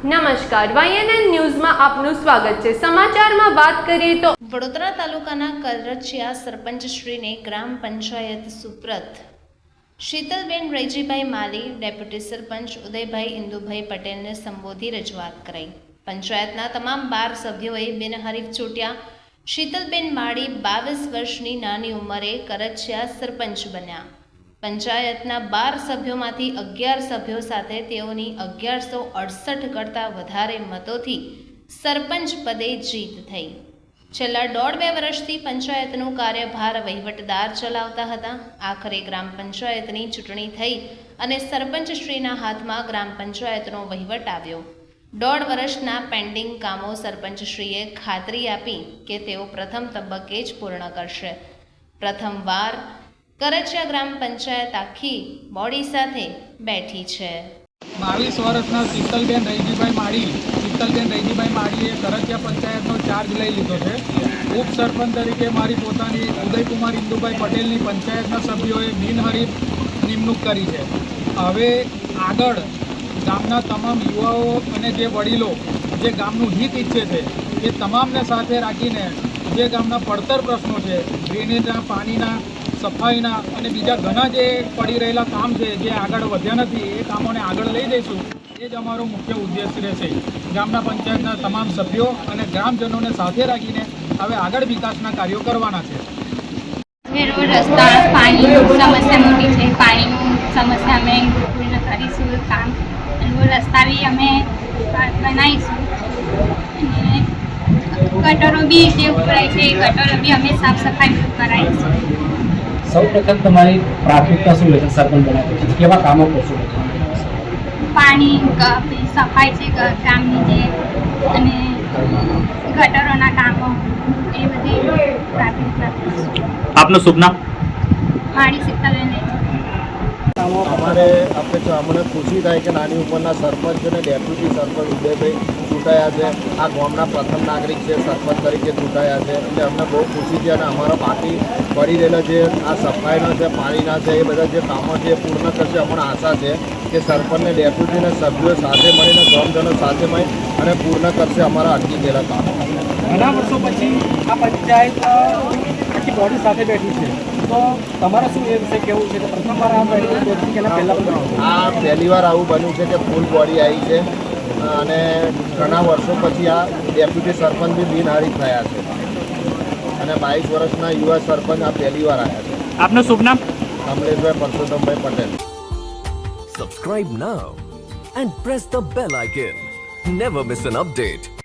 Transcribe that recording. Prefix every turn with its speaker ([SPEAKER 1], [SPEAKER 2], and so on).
[SPEAKER 1] નમસ્કાર વાયએનએન ન્યૂઝમાં આપનું સ્વાગત છે. સમાચારમાં વાત કરીએ તો
[SPEAKER 2] વડોદરા તાલુકાના કરરચિયા સરપંચશ્રીને ગ્રામ પંચાયત સુપ્રત. શીતલબેન રૈજીભાઈ માલી, ડેપ્યુટી સરપંચ ઉદયભાઈ ઇન્દુભાઈ પટેલને સંબોધી રજૂઆત કરાઈ. પંચાયતના તમામ બાર સભ્યોએ બિનહરીફ ચૂંટ્યા. શીતલબેન માળી બાવીસ વર્ષની નાની ઉંમરે કરચિયા સરપંચ બન્યા. પંચાયતના બાર સભ્યોમાંથી અગિયાર સભ્યો સાથે તેઓની અગિયારસો અડસઠ કરતાં વધારે મતોથી સરપંચ પદે જીત થઈ. છેલ્લા દોઢ બે વર્ષથી પંચાયતનું કાર્યભાર વહીવટદાર ચલાવતા હતા. આખરે ગ્રામ પંચાયતની ચૂંટણી થઈ અને સરપંચશ્રીના હાથમાં ગ્રામ પંચાયતનો વહીવટ આવ્યો. દોઢ વર્ષના પેન્ડિંગ કામો સરપંચશ્રીએ ખાતરી આપી કે તેઓ પ્રથમ તબક્કે જ પૂર્ણ કરશે. પ્રથમવાર કરચિયા ગ્રામ પંચાયત આખી બોડી સાથે બેઠી છે.
[SPEAKER 3] બાવીસ વર્ષના શીતલબેન રૈજીભાઈ માળી, શીતલબેન રૈજીભાઈ માળીએ કરચિયા પંચાયતનો ચાર્જ લઈ લીધો છે. ઉપસરપંચ તરીકે મારી પોતાની ઉદયકુમાર ઇન્દુભાઈ પટેલની પંચાયતના સભ્યોએ બિનહરીફ નિમણૂક કરી છે. હવે આગળ ગામના તમામ યુવાઓ અને જે વડીલો જે ગામનું હિત ઈચ્છે છે, એ તમામને સાથે રાખીને જે ગામના પડતર પ્રશ્નો છે, ડ્રેનેજના, પાણીના સફાઈના અને બીજા ઘણા જે પડી રહેલા કામ છે, જે આગળ વધ્યા નથી, એ કામોને આગળ લઈ જઈશું. એ જ અમારો મુખ્ય ઉદ્દેશ રહેશે. ગામના પંચાયતના તમામ સભ્યો અને ગ્રામજનોને સાથે રાખીને હવે આગળ વિકાસના કાર્યો કરવાના છે.
[SPEAKER 4] રસ્તા સમસ્યા પાણીનું સમસ્યા અમે કરીશું કામ. રસ્તા બી અમે બનાવીશું. ગટરો બી જે ઉભરાય છે, એ ગટરો બી અમે સાફ સફાઈ કરાવીશું.
[SPEAKER 5] સૌ પ્રથમ તમારી પ્રાથમિકતા શું રહેશે? સરપંચ બનાવે છે કેવા કામો કરશો?
[SPEAKER 4] પાણી સફાઈ છે ગામની જે અને ગટરોના કામો એ બધી.
[SPEAKER 6] આપનું શુભ નામ?
[SPEAKER 4] મારી શીતલ
[SPEAKER 7] અમારે આપણે જો અમને ખુશી થાય કે નાની ઉંમરના સરપંચ અને ડેપ્યુટી સરપંચ ઉદયભાઈ ચૂંટાયા છે. આ ગામના પ્રથમ નાગરિક છે સરપંચ તરીકે ચૂંટાયા છે. એટલે અમને બહુ ખુશી છે અને અમારા બાકી પડી રહેલા જે આ સફાઈના છે પાણીના છે એ બધા જે કામો છે એ પૂર્ણ કરશે અમને આશા છે કે સરપંચને ડેપ્યુટીને સભ્યો સાથે મળીને ગામજનો સાથે મળી અને પૂર્ણ કરશે અમારા અટકી ગયેલા કામો.
[SPEAKER 5] ઘણા વર્ષો પછી આ પંચાયત આખી બોડી સાથે બેઠી છે. તો તમારે શું એ વિશે કેવું છે કે પ્રથમવાર આ પહેલી
[SPEAKER 7] વાર આવું બન્યું છે કે ફૂલ બોડી આવી છે. અને ઘણા વર્ષો પછી આ ડેપ્યુટી સરપંચ બી બિનહારી થયા છે. અને બાવીસ વર્ષના યુવા સરપંચ આ પહેલી વાર આવ્યા છે.
[SPEAKER 6] આપનું શુભ નામ?
[SPEAKER 7] કમલેશભાઈ Parsottambhai Patel.
[SPEAKER 8] Subscribe now and press the bell icon never miss an update.